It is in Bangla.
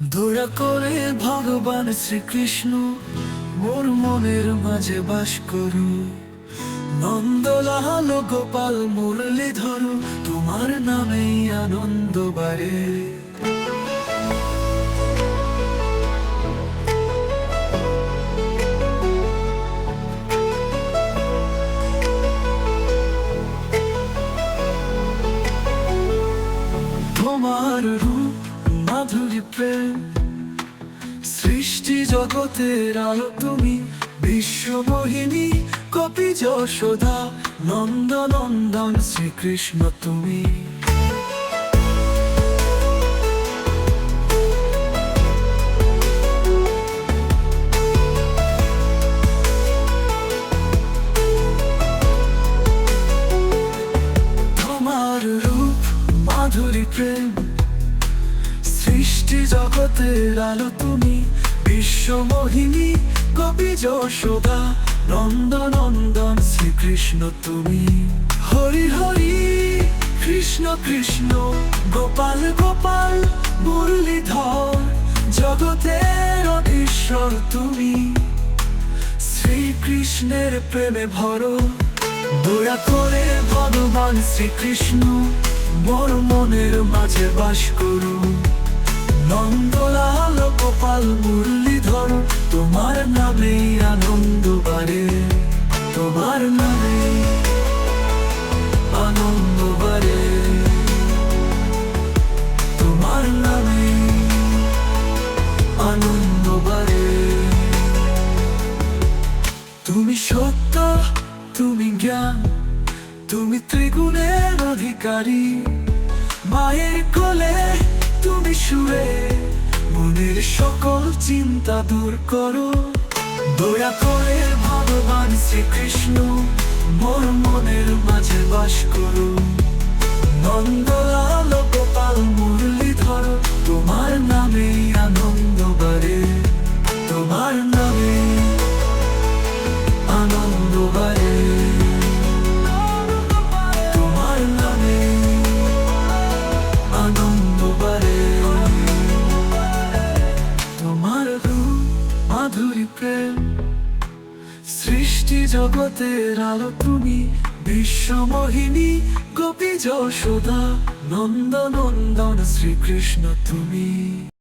দয়া করে ভগবান শ্রীকৃষ্ণ, মোর মনের মাঝে বাস করু। নন্দলাল গোপাল মুরলি ধরু, তোমার নামেই আনন্দ বাড়ে। তোমার রূপ প্রেম সৃষ্টি জগতের আলো তুমি বিশ্বমোহিনী কপি যশোদা নন্দ নন্দন শ্রীকৃষ্ণ তুমি। প্রেম সৃষ্টি জগতের আলো তুমি বিশ্বমোহিনী কবি যশোদা নন্দ নন্দন শ্রীকৃষ্ণ তুমি। হরি হরি, কৃষ্ণ কৃষ্ণ, গোপাল গোপাল, মুরলীধর, জগতের ঈশ্বর তুমি। শ্রীকৃষ্ণের প্রেমে ভরো, দয়া করে ভগবান শ্রীকৃষ্ণ, মোর মনের মাঝে বাস করু। নন্দলাল গোপাল মুরলীধর, তোমার নামে আনন্দ বাড়ে তোমার নামে আনন্দ বাড়ে তোমার নামে আনন্দ বাড়ে তুমি সত্য, তুমি জ্ঞান, তুমি ত্রিগুণের অধিকারী, মায়ের কোলে চিন্তা দূর করো। দয়া করে ভগবান শ্রীকৃষ্ণ মোর মনের মাঝে সৃষ্টি জগতের আলো তুমি বিশ্বমোহিনী গোপী যশোদা নন্দ নন্দন শ্রীকৃষ্ণ তুমি।